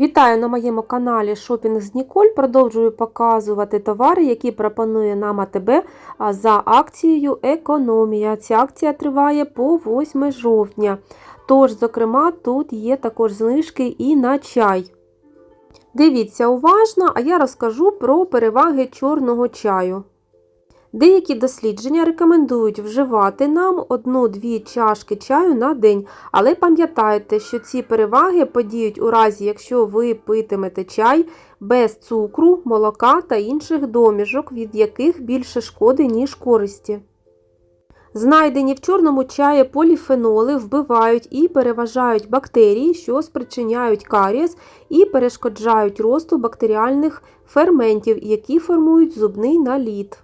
Вітаю на моєму каналі Шопінг з Ніколь. Продовжую показувати товари, які пропонує нам АТБ за акцією Економія. Ця акція триває по 8 жовтня. Тож, зокрема, тут є також знижки і на чай. Дивіться уважно, а я розкажу про переваги чорного чаю. Деякі дослідження рекомендують вживати нам одну-дві чашки чаю на день, але пам'ятайте, що ці переваги подіють у разі, якщо ви питимете чай без цукру, молока та інших доміжок, від яких більше шкоди, ніж користі. Знайдені в чорному чаї поліфеноли вбивають і переважають бактерії, що спричиняють карієс і перешкоджають росту бактеріальних ферментів, які формують зубний наліт.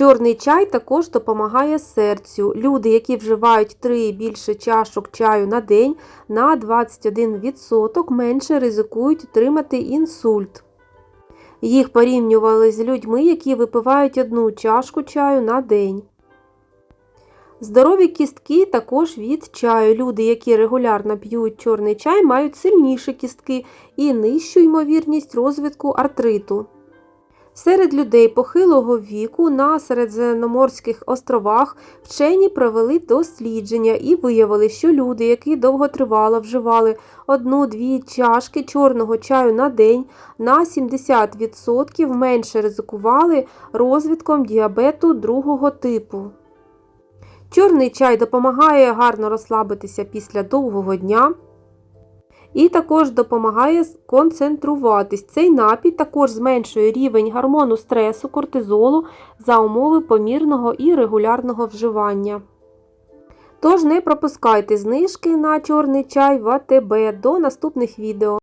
Чорний чай також допомагає серцю. Люди, які вживають 3 і більше чашок чаю на день, на 21% менше ризикують отримати інсульт. Їх порівнювали з людьми, які випивають одну чашку чаю на день. Здорові кістки також від чаю. Люди, які регулярно п'ють чорний чай, мають сильніші кістки і нижчу ймовірність розвитку артриту. Серед людей похилого віку на Середземноморських островах вчені провели дослідження і виявили, що люди, які довготривало вживали одну-дві чашки чорного чаю на день, на 70% менше ризикували розвитком діабету другого типу. Чорний чай допомагає гарно розслабитися після довгого дня. І також допомагає концентруватись. Цей напій також зменшує рівень гормону стресу, кортизолу за умови помірного і регулярного вживання. Тож не пропускайте знижки на чорний чай в АТБ до наступних відео.